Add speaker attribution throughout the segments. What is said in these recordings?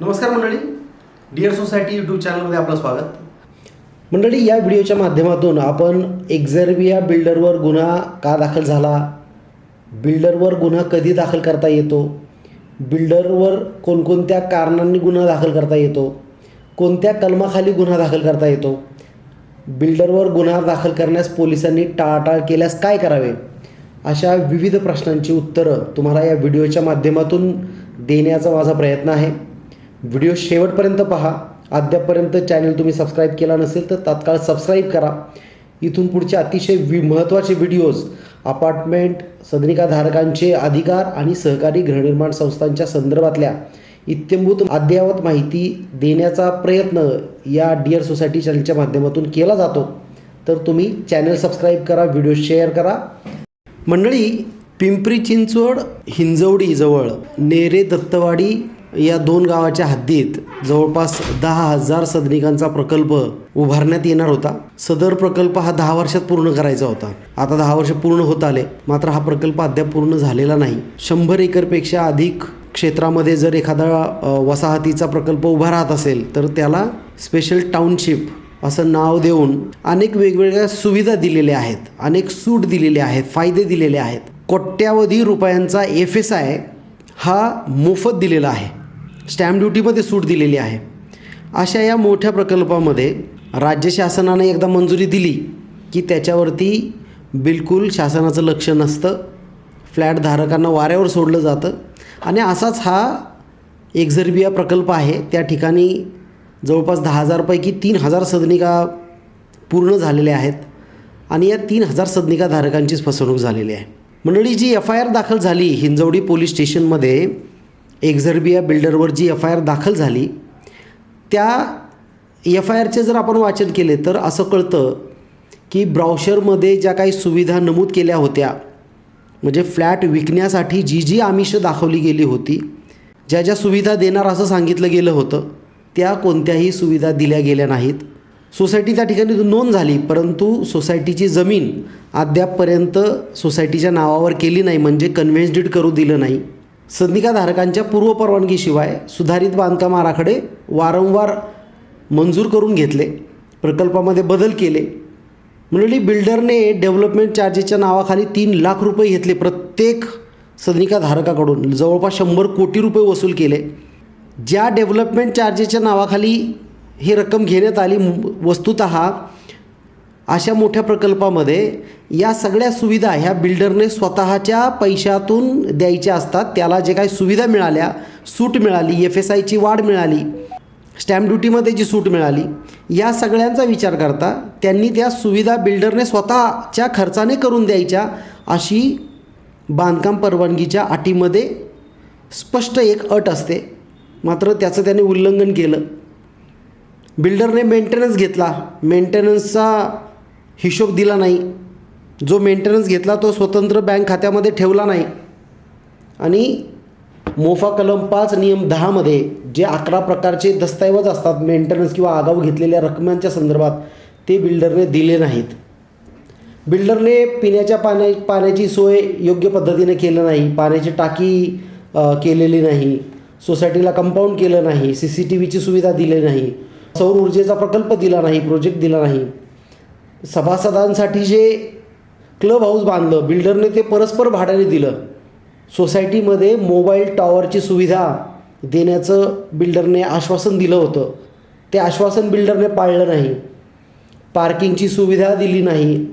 Speaker 1: नमस्कार मंडळी. Dear society YouTube चॅनलमध्ये आपलं स्वागत. मंडळी या व्हिडिओच्या माध्यमातून आपण एक्झर्बिया बिल्डरवर गुन्हा का दाखल झाला? बिल्डरवर गुन्हा कधी दाखल करता येतो? बिल्डरवर कोणकोणत्या कारणांनी गुन्हा दाखल करता येतो? कोणत्या कलमाखाली गुन्हा दाखल करता येतो? बिल्डरवर गुन्हा दाखल करण्यास पोलिसांनी टाळाटाळ केल्यास काय करावे? अशा विविध प्रश्नांची उत्तरं तुम्हाला या व्हिडिओच्या माध्यमातून देण्याचा माझा प्रयत्न आहे. व्हिडिओ शेवटपर्यंत पहा. अद्यापपर्यंत चॅनल तुम्ही सबस्क्राईब केला नसेल तर तात्काळ सबस्क्राईब करा. इथून पुढचे अतिशय वि महत्त्वाचे व्हिडिओज अपार्टमेंट सदनिकाधारकांचे अधिकार आणि सहकारी गृहनिर्माण संस्थांच्या संदर्भातल्या इत्यंभूत अद्ययावत माहिती देण्याचा प्रयत्न या डिअर सोसायटी चॅनलच्या माध्यमातून केला जातो. तर तुम्ही चॅनल सबस्क्राईब करा व्हिडिओ शेअर करा. मंडळी पिंपरी चिंचवड हिंजवडीजवळ नेरे दत्तवाडी या दोन गावाच्या हद्दीत जवळपास दहा हजार सदनिकांचा प्रकल्प उभारण्यात येणार होता. सदर प्रकल्प हा दहा वर्षात पूर्ण करायचा होता. आता दहा वर्ष पूर्ण होत आले मात्र हा प्रकल्प अद्याप पूर्ण झालेला नाही. शंभर एकरपेक्षा अधिक क्षेत्रामध्ये जर एखादा वसाहतीचा प्रकल्प उभा राहत असेल तर त्याला स्पेशल टाउनशिप असं नाव देऊन अनेक वेगवेगळ्या सुविधा दिलेल्या आहेत अनेक सूट दिलेले आहेत फायदे दिलेले आहेत. कोट्यावधी रुपयांचा एफ एस आय हा मोफत दिलेला आहे. स्टॅम्प ड्युटीमध्ये सूट दिलेली आहे. अशा या मोठ्या प्रकल्पामध्ये राज्य शासनाने एकदा मंजुरी दिली की त्याच्यावरती बिलकुल शासनाचं लक्ष नसतं. फ्लॅट धारकांना वाऱ्यावर सोडलं जातं. आणि असाच हा एक्झर्बिया प्रकल्प आहे. त्या ठिकाणी जवळपास दहा हजारपैकी तीन हजार सदनिका पूर्ण झालेल्या आहेत. आणि या तीन हजार सदनिका धारकांचीच फसवणूक झालेली आहे. मंडळी जी एफ आय आर दाखल झाली हिंजवडी पोलीस स्टेशनमध्ये एक्झर्बिया बिल्डरवर जी एफ आय आर दाखल झाली त्या एफ आय आरचे जर आपण वाचन केले तर असं कळतं की ब्राउशरमध्ये ज्या काही सुविधा नमूद केल्या होत्या म्हणजे फ्लॅट विकण्यासाठी जी जी आमिषं दाखवली गेली होती ज्या ज्या सुविधा देणार असं सांगितलं गेलं होतं त्या कोणत्याही सुविधा दिल्या गेल्या नाहीत. सोसायटी त्या ठिकाणी नोंद झाली परंतु सोसायटीची जमीन अद्यापपर्यंत सोसायटीच्या नावावर केली नाही म्हणजे कन्व्हेन्स करू दिलं नाही. सदनिकाधारकांच्या पूर्वपरवानगीशिवाय सुधारित बांधकाम आराखडे वारंवार मंजूर करून घेतले प्रकल्पामध्ये बदल केले. मंडळी बिल्डरने डेव्हलपमेंट चार्जेसच्या नावाखाली तीन लाख रुपये घेतले प्रत्येक सदनिकाधारकाकडून जवळपास शंभर कोटी रुपये वसूल केले. ज्या डेव्हलपमेंट चार्जेसच्या नावाखाली ही रक्कम घेण्यात आली वस्तुत अशा मोठ्या प्रकल्पामध्ये या सगळ्या सुविधा ह्या बिल्डरने स्वतःच्या पैशातून द्यायच्या असतात. त्याला जे काही सुविधा मिळाल्या सूट मिळाली एफ एस आयची वाढ मिळाली स्टॅम्प ड्युटीमध्ये जी सूट मिळाली या सगळ्यांचा विचार करता त्यांनी त्या सुविधा बिल्डरने स्वतःच्या खर्चाने करून द्यायच्या अशी बांधकाम परवानगीच्या अटीमध्ये स्पष्ट एक अट असते. मात्र त्याचं त्याने उल्लंघन केलं. बिल्डरने मेंटेनन्स घेतला. मेंटेनन्सचा हिशोब दिला नाही. जो मेंटेनन्स घेतला तो स्वतंत्र बँक खात्यामध्ये ठेवला नाही. आणि मोफा कलम पाच नियम दहामध्ये जे अकरा प्रकारचे दस्तऐवज असतात मेंटेनन्स किंवा आगाऊ घेतलेल्या रकमांच्या संदर्भात ते बिल्डरने दिले नाहीत. बिल्डरने पिण्याच्या पाण्या पाण्याची सोय योग्य पद्धतीने केलं नाही. पाण्याची टाकी केलेली नाही. सोसायटीला कंपाऊंड केलं नाही. सी सी टी व्हीची सुविधा दिली नाही. सौर ऊर्जेचा प्रकल्प दिला नाही. प्रोजेक्ट दिला नाही. सभासदांसाठी जे क्लब हाऊस बांधलं बिल्डरने ते परस्पर भाड्याने दिलं. सोसायटीमध्ये मोबाईल टॉवरची सुविधा देण्याचं बिल्डरने आश्वासन दिलं होतं. ते आश्वासन बिल्डरने पाळलं नाही. पार्किंगची सुविधा दिली नाही.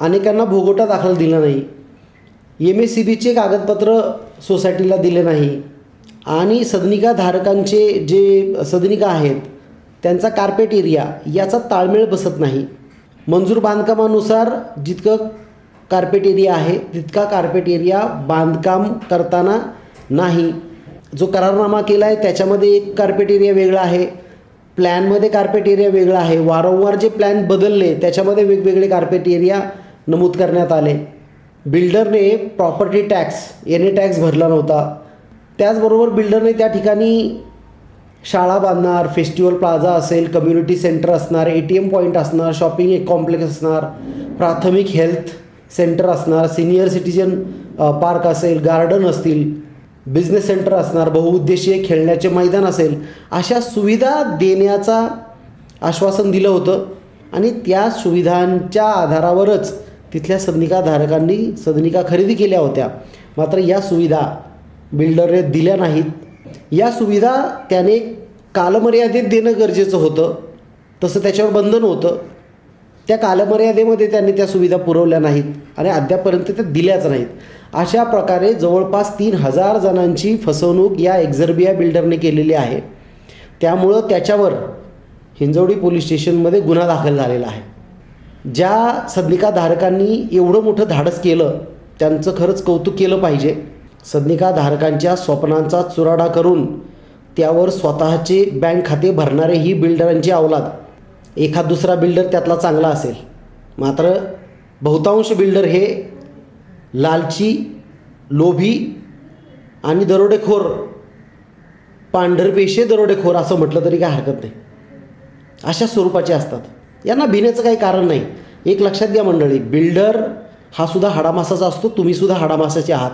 Speaker 1: अनेकांना भोगोटा दाखल दिला नाही. एम एस सी बीचे कागदपत्र सोसायटीला दिले नाही. आणि सदनिका धारकांचे जे सदनिका आहेत त्यांचा कार्पेट एरिया याचा ताळमेळ बसत नाही. मंजूर बांधकामानुसार जितकं कार्पेट एरिया आहे तितका कार्पेट एरिया बांधकाम करताना नाही. जो करारनामा केला आहे त्याच्यामध्ये एक कार्पेट एरिया वेगळा आहे. प्लॅनमध्ये कार्पेट एरिया वेगळा आहे. वारंवार जे प्लॅन बदलले त्याच्यामध्ये वेगवेगळे कार्पेट एरिया नमूद करण्यात आले. बिल्डरने property tax N A tax भरला नव्हता. त्याचबरोबर बिल्डरने त्या ठिकाणी शाळा बांधणार फेस्टिवल प्लाझा असेल कम्युनिटी सेंटर असणार ए टी एम पॉईंट असणार शॉपिंग एक कॉम्प्लेक्स असणार प्राथमिक हेल्थ सेंटर असणार सिनियर सिटीजन पार्क असेल गार्डन असतील बिझनेस सेंटर असणार बहुउद्देशीय खेळण्याचे मैदान असेल अशा सुविधा देण्याचा आश्वासन दिलं होतं आणि त्या सुविधांच्या आधारावरच तिथल्या सदनिकाधारकांनी सदनिका खरेदी केल्या होत्या. मात्र या सुविधा बिल्डरने दिल्या नाहीत. या सुविधा त्याने कालमर्यादेत देणं गरजेचं होतं. तसं त्याच्यावर बंधन होतं. त्या कालमर्यादेमध्ये त्यांनी त्या सुविधा पुरवल्या नाहीत आणि अद्यापर्यंत त्या दिल्याच नाहीत. अशा प्रकारे जवळपास तीन हजार जणांची फसवणूक या एक्झर्बिया बिल्डरने केलेली आहे. त्यामुळं त्याच्यावर हिंजवडी पोलीस स्टेशनमध्ये गुन्हा दाखल झालेला आहे. ज्या सदनिकाधारकांनी एवढं मोठं धाडस केलं त्यांचं खरंच कौतुक केलं पाहिजे. सदनिकाधारकांच्या स्वप्नांचा चुराडा करून त्यावर स्वतःचे बँक खाते भरणारे ही बिल्डरांची अवलाद एखाद दुसरा बिल्डर त्यातला चांगला असेल. मात्र बहुतांश बिल्डर हे लालची लोभी आणि दरोडेखोर पांढरपेशे दरोडेखोर असं म्हटलं तरी काय हरकत नाही. अशा स्वरूपाचे असतात. यांना भिण्याचं काही कारण नाही. एक लक्षात घ्या मंडळी बिल्डर हा सुद्धा हाडामासाचा असतो तुम्हीसुद्धा हाडामासाचे आहात.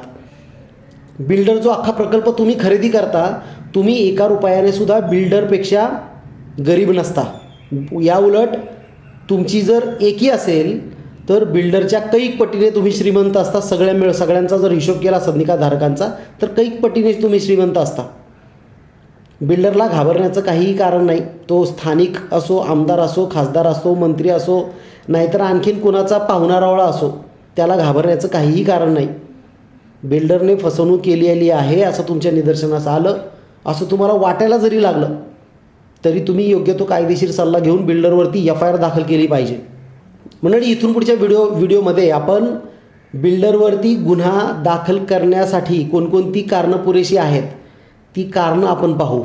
Speaker 1: बिल्डर जो अख्खा प्रकल्प तुम्ही खरेदी करता तुम्ही एका रुपयाने सुद्धा बिल्डरपेक्षा गरीब नसता. या उलट तुमची जर एकी असेल तर बिल्डरच्या कैक पटीने तुम्ही श्रीमंत असता. सगळ्या मिळ सगळ्यांचा जर हिशोब केला सदनिकाधारकांचा तर कैक पटीने तुम्ही श्रीमंत असता. बिल्डरला घाबरण्याचं काहीही कारण नाही. तो स्थानिक असो आमदार असो खासदार असो मंत्री असो नाहीतर आणखीन कुणाचा पाहुणारावळा असो त्याला घाबरण्याचं काहीही कारण नाही. बिल्डरने फसवणूक केलेली आहे असं तुमच्या निदर्शनास आलं असं तुम्हाला वाटायला जरी लागलं तरी तुम्ही योग्य तो कायदेशीर सल्ला घेऊन बिल्डरवरती एफ आय आर दाखल केली पाहिजे. मंडळी इथून पुढच्या व्हिडिओ व्हिडिओमध्ये आपण बिल्डरवरती गुन्हा दाखल करण्यासाठी कोणकोणती कारणं पुरेशी आहेत ती कारणं आपण पाहू.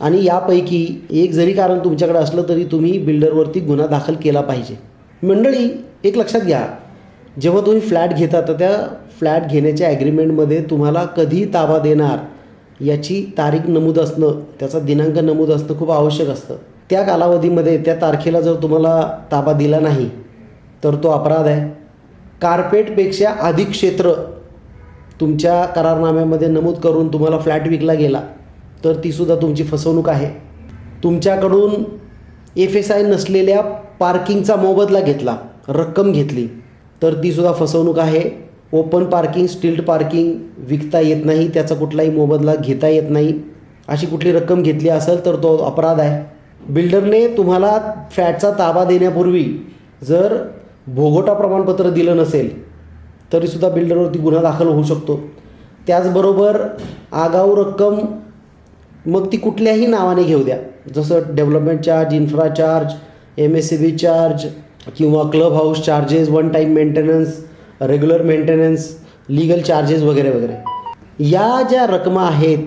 Speaker 1: आणि यापैकी एक जरी कारण तुमच्याकडे असलं तरी तुम्ही बिल्डरवरती गुन्हा दाखल केला पाहिजे. मंडळी एक लक्षात घ्या जेव्हा तुम्ही फ्लॅट घेता तर त्या फ्लॅट घेण्याच्या ॲग्रीमेंटमध्ये तुम्हाला कधी ताबा देणार याची तारीख नमूद असणं त्याचा दिनांक नमूद असणं खूप आवश्यक असतं. त्या कालावधीमध्ये त्या तारखेला जर तुम्हाला ताबा दिला नाही तर तो अपराध आहे. कार्पेटपेक्षा अधिक क्षेत्र तुमच्या करारनाम्यामध्ये नमूद करून तुम्हाला फ्लॅट विकला गेला तर तीसुद्धा तुमची फसवणूक आहे. तुमच्याकडून एफ एस आय नसलेल्या पार्किंगचा मोबदला घेतला रक्कम घेतली तर तीसुद्धा फसवणूक आहे. ओपन पार्किंग स्टिल्ड पार्किंग विकता येत नाही त्याचा कुठलाही मोबदला घेता येत नाही. अशी कुठली रक्कम घेतली असेल तर तो अपराध आहे. बिल्डरने तुम्हाला फ्लॅटचा ताबा देण्यापूर्वी जर भोगोटा प्रमाणपत्र दिलं नसेल तरीसुद्धा बिल्डरवरती गुन्हा दाखल होऊ शकतो. त्याचबरोबर आगाऊ रक्कम मग ती कुठल्याही नावाने घेऊ द्या. जसं development charge infra charge M S C B charge किंवा club house charges one time maintenance regular maintenance legal charges वगैरे वगैरे. या ज्या रकमा आहेत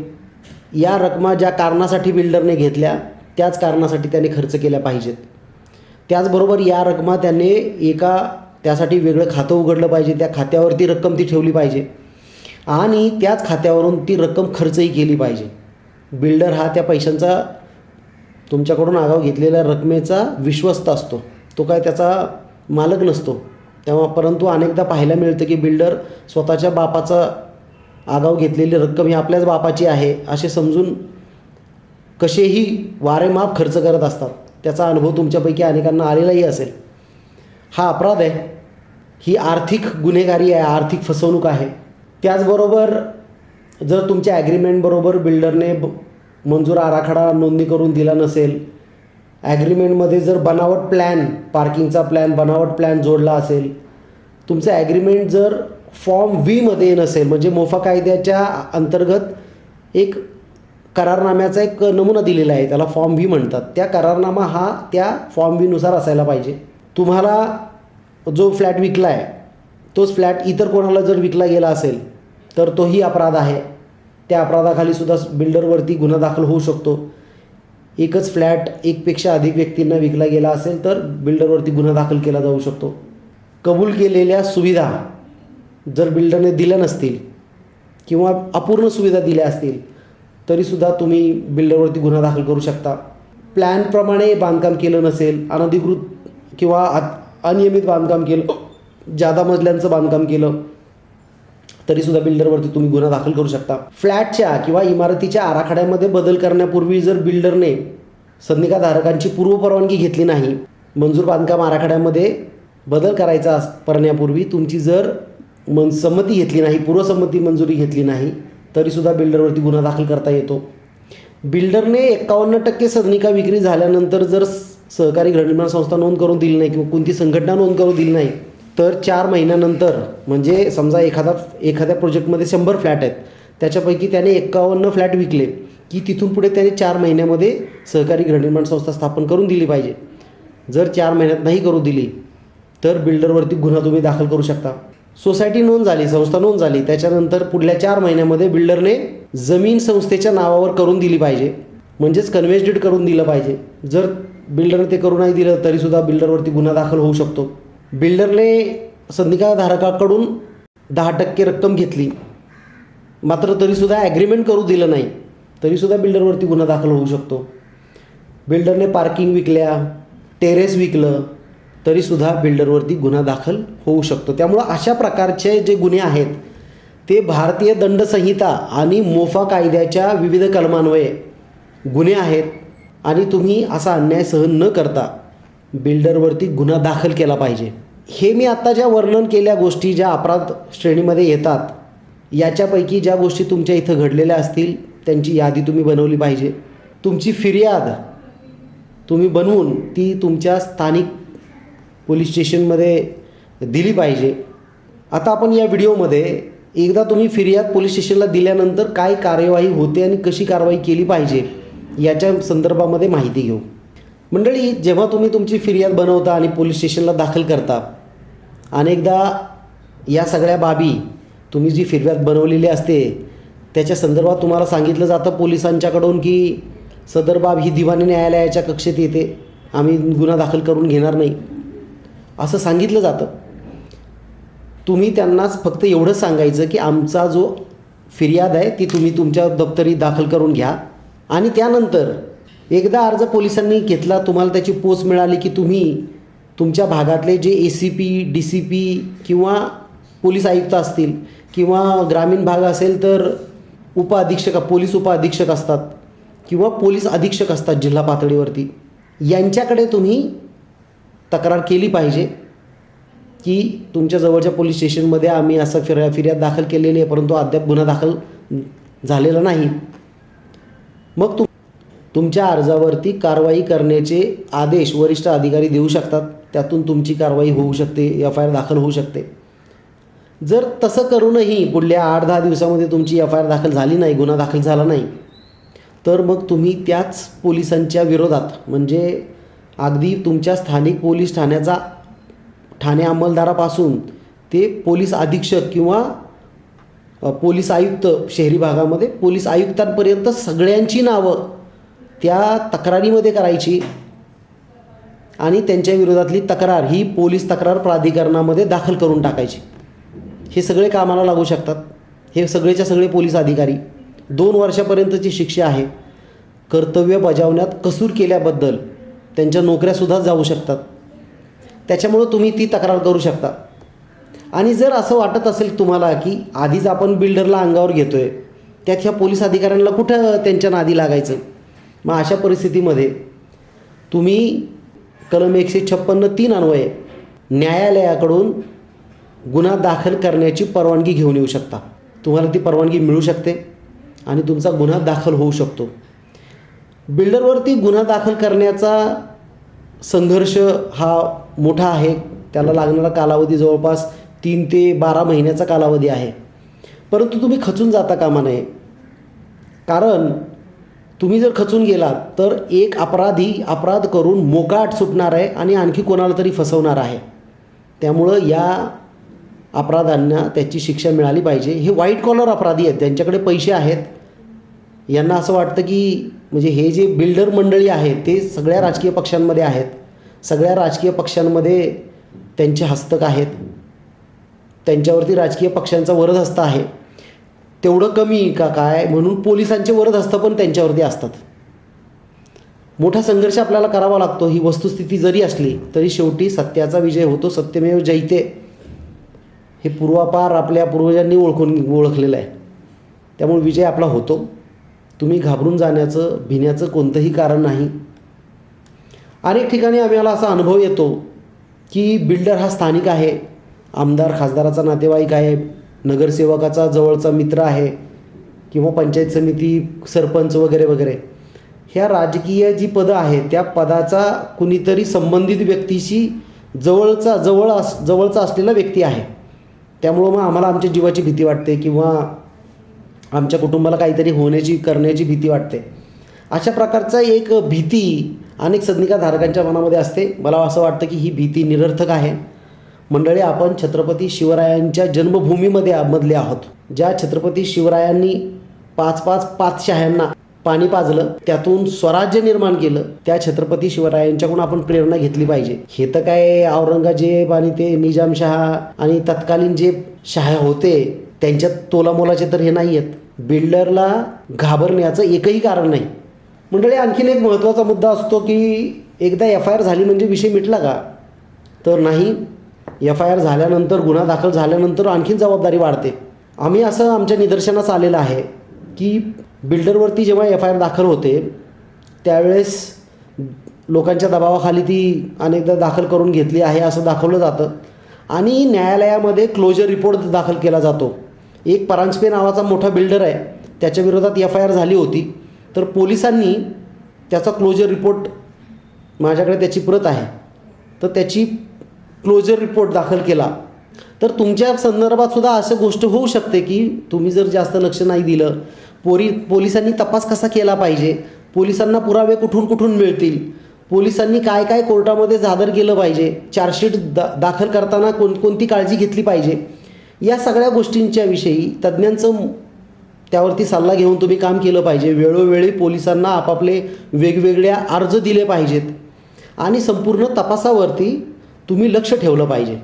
Speaker 1: या रकमा ज्या कारणासाठी बिल्डरने घेतल्या त्याच कारणासाठी त्याने खर्च केल्या पाहिजेत. त्याचबरोबर या रकमा त्याने एका त्यासाठी वेगळं खातं उघडलं पाहिजे त्या खात्यावरती रक्कम ती ठेवली पाहिजे. आणि त्याच खात्यावरून ती रक्कम खर्चही केली पाहिजे. बिल्डर हा त्या पैशांचा तुमच्याकडून आगाव घेतलेल्या रकमेचा विश्वस्त असतो. तो काय त्याचा मालक नसतो. तेव्हा परंतु अनेकदा पाहायला मिळतं की बिल्डर स्वतःच्या बापाचा आगाव घेतलेली रक्कम ही आपल्याच बापाची आहे असे समजून कसेही वारेमाप खर्च करत असतात. त्याचा अनुभव तुमच्यापैकी अनेकांना आलेलाही असेल. हा अपराध आहे. ही आर्थिक गुन्हेगारी आहे आर्थिक फसवणूक आहे. त्याचबरोबर जर तुमच्या ॲग्रीमेंटबरोबर बिल्डरने मंजूर आराखडा नोंदणी करून दिला नसेल ॲग्रीमेंटमध्ये जर बनावट प्लॅन पार्किंगचा प्लॅन बनावट प्लॅन जोडला असेल तुमचं ॲग्रीमेंट जर फॉर्म व्हीमध्ये नसेल म्हणजे मोफा कायद्याच्या अंतर्गत एक करारनाम्याचा एक नमुना दिलेला आहे त्याला फॉर्म व्ही म्हणतात. त्या करारनामा हा त्या फॉर्म व्हीनुसार असायला पाहिजे. तुम्हाला जो फ्लॅट विकला आहे तोच फ्लॅट इतर कोणाला जर विकला गेला असेल तर तोही अपराध आहे. त्या अपराधाखाली सुद्धा बिल्डरवरती गुन्हा दाखल होऊ शकतो. एकच फ्लॅट एकपेक्षा अधिक व्यक्तींना विकला गेला असेल तर बिल्डरवरती गुन्हा दाखल केला जाऊ शकतो. कबूल केलेल्या सुविधा जर बिल्डरने दिल्या नसतील किंवा अपूर्ण सुविधा दिल्या असतील तरीसुद्धा तुम्ही बिल्डरवरती गुन्हा दाखल करू शकता. प्लॅनप्रमाणे बांधकाम केलं नसेल अनधिकृत किंवा अनियमित बांधकाम केलं जादा मजल्यांचं बांधकाम केलं तरीसुद्धा बिल्डरवरती तुम्ही गुन्हा दाखल करू शकता. फ्लॅटच्या किंवा इमारतीच्या आराखड्यामध्ये बदल करण्यापूर्वी जर बिल्डरने संधिकाधारकांची पूर्वपरवानगी घेतली नाही मंजूर बांधकाम आराखड्यामध्ये बदल करायचा करण्यापूर्वी तुमची जर मन संमती घेतली नाही पूर्वसंमती मंजुरी घेतली नाही तरीसुद्धा बिल्डरवरती गुन्हा दाखल करता येतो. बिल्डरने एकावन्न टक्के सदनिका विक्री झाल्यानंतर जर सहकारी गृहनिर्माण संस्था नोंद करून दिली नाही किंवा कोणती संघटना नोंद करून दिली नाही तर चार महिन्यानंतर म्हणजे समजा एखादा एखाद्या प्रोजेक्टमध्ये शंभर फ्लॅट आहेत त्याच्यापैकी त्याने एकावन्न फ्लॅट विकले की तिथून पुढे त्याने चार महिन्यामध्ये सहकारी गृहनिर्माण संस्था स्थापन करून दिली पाहिजे. जर चार महिन्यात नाही करू दिली तर बिल्डरवरती गुन्हा तुम्ही दाखल करू शकता. सोसायटी नोंद झाली संस्था नोंद झाली त्याच्यानंतर पुढल्या चार महिन्यामध्ये बिल्डरने जमीन संस्थेच्या नावावर करून दिली पाहिजे म्हणजेच कन्व्हेस्टेड करून दिलं पाहिजे. जर बिल्डरने ते करू नाही दिलं तरीसुद्धा बिल्डरवरती गुन्हा दाखल होऊ शकतो. बिल्डरने संधिकाधारकाकडून दहा टक्के रक्कम घेतली. मात्र तरीसुद्धा ॲग्रीमेंट करू दिलं नाही. तरीसुद्धा बिल्डरवरती गुन्हा दाखल होऊ शकतो. बिल्डरने पार्किंग विकल्या टेरेस विकलं तरीसुद्धा बिल्डरवरती गुन्हा दाखल होऊ शकतो. त्यामुळं अशा प्रकारचे जे गुन्हे आहेत ते भारतीय दंडसंहिता आणि मोफा कायद्याच्या विविध कलमान्वये गुन्हे आहेत आणि तुम्ही असा अन्याय सहन न करता बिल्डरवरती गुन्हा दाखल केला पाहिजे. हे मी आत्ता ज्या वर्णन केल्या गोष्टी ज्या अपराध श्रेणीमध्ये येतात याच्यापैकी ज्या गोष्टी तुमच्या इथं घडलेल्या असतील त्यांची यादी तुम्ही बनवली पाहिजे. तुमची फिर्याद तुम्ही बनवून ती तुमच्या स्थानिक पोलीस स्टेशनमध्ये दिली पाहिजे. आता आपण या व्हिडिओमध्ये एकदा तुम्ही फिर्याद पोलीस स्टेशनला दिल्यानंतर काय कार्यवाही होते आणि कशी कारवाई केली पाहिजे याच्या संदर्भामध्ये माहिती घेऊ. मंडळी जेव्हा तुम्ही तुमची फिर्याद बनवता आणि पोलीस स्टेशनला दाखल करता अनेकदा या सगळ्या बाबी तुम्ही जी फिर्याद बनवलेली असते त्याच्या संदर्भात तुम्हाला सांगितलं जातं पोलिसांच्याकडून की सदर बाब ही दिवाणी न्यायालयाच्या कक्षेत येते आम्ही गुन्हा दाखल करून घेणार नाही. असं सांगितलं जातं. तुम्ही त्यांनाच फक्त एवढंच सांगायचं की आमचा जो फिर्याद आहे ती तुम्ही तुमच्या दप्तरी दाखल करून घ्या. आणि त्यानंतर एकदा अर्ज पोलिसांनी घेतला तुम्हाला त्याची पोच मिळाली की तुम्ही तुमच्या भागातले जे A C P D C P किंवा पोलीस आयुक्त असतील किंवा ग्रामीण भाग असेल तर उपअधीक्षक पोलीस उपअधीक्षक असतात किंवा पोलीस अधीक्षक असतात जिल्हा पातळीवरती. यांच्याकडे तुम्ही तक्रार केली पाहिजे की तुमच्या जवळच्या पोलीस स्टेशनमध्ये आम्ही असं फिर्या फिर्याद दाखल केलेली आहे परंतु अद्याप गुन्हा दाखल झालेला नाही. मग तुम तुमच्या अर्जावरती कारवाई करण्याचे आदेश वरिष्ठ अधिकारी देऊ शकतात. त्यातून तुमची कारवाई होऊ शकते एफ आय आर दाखल होऊ शकते. जर तसं करूनही पुढल्या आठ दहा दिवसामध्ये तुमची एफ आय आर दाखल झाली नाही गुन्हा दाखल झाला नाही तर मग तुम्ही त्याच पोलिसांच्या विरोधात म्हणजे अगदी तुमच्या स्थानिक पोलीस ठाण्याचा ठाणे अंमलदारापासून ते पोलीस अधीक्षक किंवा पोलीस आयुक्त शहरी भागामध्ये पोलीस आयुक्तांपर्यंत सगळ्यांची नावं त्या तक्रारीमध्ये करायची. आणि त्यांच्या विरोधातली तक्रार ही पोलीस तक्रार प्राधिकरणामध्ये दाखल करून टाकायची. हे सगळे कामाला लागू शकतात. हे सगळेच्या सगळे पोलीस अधिकारी. दोन वर्षापर्यंतची शिक्षा आहे. कर्तव्य बजावण्यात कसूर केल्याबद्दल त्यांच्या नोकऱ्यासुद्धा जाऊ शकतात. त्याच्यामुळं तुम्ही ती तक्रार करू शकता. आणि जर असं वाटत असेल तुम्हाला की आधीच आपण बिल्डरला अंगावर घेतो आहे त्यात ह्या पोलीस अधिकाऱ्यांना कुठं त्यांच्या नादी लागायचं? मग अशा परिस्थितीमध्ये तुम्ही कलम एकशे छप्पन्न तीन अन्वये न्यायालयाकडून गुन्हा दाखल करण्याची परवानगी घेऊन येऊ शकता. तुम्हाला ती परवानगी मिळू शकते आणि तुमचा गुन्हा दाखल होऊ शकतो. बिल्डरवरती गुन्हा दाखल करण्याचा संघर्ष हा मोठा आहे. त्याला लागणारा कालावधी जवळपास तीन ते बारा महिन्याचा कालावधी आहे. परंतु तुम्ही खचून जाता कामा नये. कारण तुम्ही जर खचून गेलात तर एक अपराधी अपराध करून मोकाट सुटणार आहे आणि आणखी कोणाला तरी फसवणार आहे. त्यामुळं या अपराधांना त्याची शिक्षा मिळाली पाहिजे. हे व्हाईट कॉलर अपराधी आहेत त्यांच्याकडे पैसे आहेत. यांना असं वाटतं की म्हणजे हे जे बिल्डर मंडळी आहेत ते सगळ्या राजकीय पक्षांमध्ये आहेत. सगळ्या राजकीय पक्षांमध्ये त्यांचे हस्तक आहेत. त्यांच्यावरती राजकीय पक्षांचा वरदहस्त आहे. तेवढं कमी का काय? म्हणून पोलिसांचे वरद असतं पण त्यांच्यावरती असतात. मोठा संघर्ष आपल्याला करावा लागतो. ही वस्तुस्थिती जरी असली तरी शेवटी सत्याचा विजय होतो सत्यमेव जयते. हे पूर्वापार आपल्या पूर्वजांनी ओळखून ओळखलेलं आहे. त्यामुळे विजय आपला होतो. तुम्ही घाबरून जाण्याचं भिण्याचं कोणतंही कारण नाही. अनेक ठिकाणी आम्हाला असा अनुभव येतो की बिल्डर हा स्थानिक आहे. आमदार खासदाराचा नातेवाईक आहे. नगरसेवकाचा जवळचा मित्र आहे किंवा पंचायत समिती सरपंच वगैरे वगैरे ह्या राजकीय जी पदं आहेत त्या पदाचा कुणीतरी संबंधित व्यक्तीशी जवळचा जवळ अस जवळचा असलेला व्यक्ती आहे. त्यामुळं मग आम्हाला आमच्या जीवाची भीती वाटते किंवा आमच्या कुटुंबाला काहीतरी होण्याची करण्याची भीती वाटते. अशा प्रकारचा एक भीती अनेक सदनिकाधारकांच्या मनामध्ये असते. मला असं वाटतं की ही भीती निरर्थक आहे. मंडळी आपण छत्रपती शिवरायांच्या जन्मभूमीमध्ये मधले आहोत. ज्या छत्रपती शिवरायांनी पाच पाच पाचशहायांना पाणी पाजलं त्यातून स्वराज्य निर्माण केलं त्या छत्रपती शिवरायांच्याकडून आपण प्रेरणा घेतली पाहिजे. हे तर काय औरंगजेब आणि ते निजामशहा आणि तत्कालीन जे शहा होते त्यांच्यात तोलामोलाचे तर हे नाही आहेत बिल्डरला घाबरण्याचं एकही कारण नाही. मंडळी आणखीन एक महत्त्वाचा मुद्दा असतो की एकदा एफ आय आर झाली म्हणजे विषय मिटला का? तर नाही. एफ आय आर झाल्यानंतर गुन्हा दाखल झाल्यानंतर आणखीन जबाबदारी वाढते. आम्ही असं आमच्या निदर्शनास आलेलं आहे की बिल्डरवरती जेव्हा एफ आय आर दाखल होते त्यावेळेस लोकांच्या दबावाखाली ती अनेकदा दाखल करून घेतली आहे असं दाखवलं जातं. आणि न्यायालयामध्ये क्लोजर रिपोर्ट दाखल केला जातो. एक परांजपे नावाचा मोठा बिल्डर आहे त्याच्या विरोधात एफ आय आर झाली होती. तर पोलिसांनी त्याचा क्लोजर रिपोर्ट माझ्याकडे त्याची प्रत आहे. तर त्याची क्लोजर रिपोर्ट दाखल केला. तर तुमच्या संदर्भात सुद्धा असं गोष्ट होऊ शकते की तुम्ही जर जास्त लक्ष नाही दिलं पोरी पोलिसांनी तपास कसा केला पाहिजे? पोलिसांना पुरावे कुठून कुठून मिळतील? पोलिसांनी काय काय कोर्टामध्ये सादर केलं पाहिजे? चार्जशीट दा दाखल करताना कोण कोणती काळजी घेतली पाहिजे? या सगळ्या गोष्टींच्या विषयी तज्ज्ञांचं त्यावरती सल्ला घेऊन तुम्ही काम केलं पाहिजे. वेळोवेळी पोलिसांना आपापले वेगवेगळ्या अर्ज दिले पाहिजेत. आणि संपूर्ण तपासावरती तुम्ही लक्ष ठेवलं पाहिजे.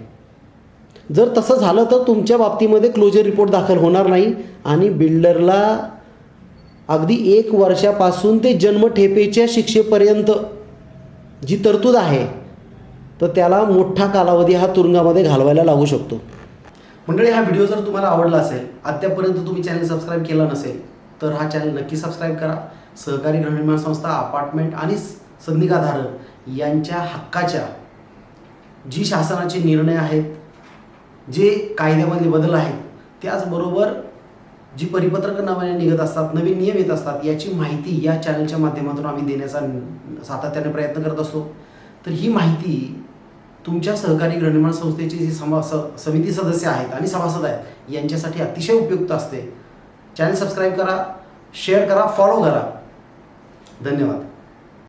Speaker 1: जर तसं झालं तर तुमच्या बाबतीमध्ये क्लोजर रिपोर्ट दाखल होणार नाही आणि बिल्डरला अगदी एक वर्षापासून ते जन्मठेपेच्या शिक्षेपर्यंत जी तरतूद आहे तर त्याला मोठा कालावधी हा तुरुंगामध्ये घालवायला लागू शकतो. मंडळी हा व्हिडिओ जर तुम्हाला आवडला असेल आत्तापर्यंत तुम्ही चॅनल सबस्क्राईब केला नसेल तर हा चॅनल नक्की सबस्क्राईब करा. सहकारी गृहनिर्माण संस्था अपार्टमेंट आणि संधिकाधारक यांच्या हक्काच्या जी शासनाचे निर्णय आहेत जे कायद्यामधले बदल आहेत त्याचबरोबर जी परिपत्रकं नव्याने निघत असतात नवीन नियम येत असतात याची माहिती या चॅनलच्या माध्यमातून आम्ही देण्याचा सातत्याने प्रयत्न करत असतो. तर ही माहिती तुमच्या सहकारी गृहनिर्माण संस्थेचे जे समा स समिती सदस्य आहेत आणि सभासद आहेत यांच्यासाठी अतिशय उपयुक्त असते. चॅनल सबस्क्राईब करा शेअर करा फॉलो करा. धन्यवाद.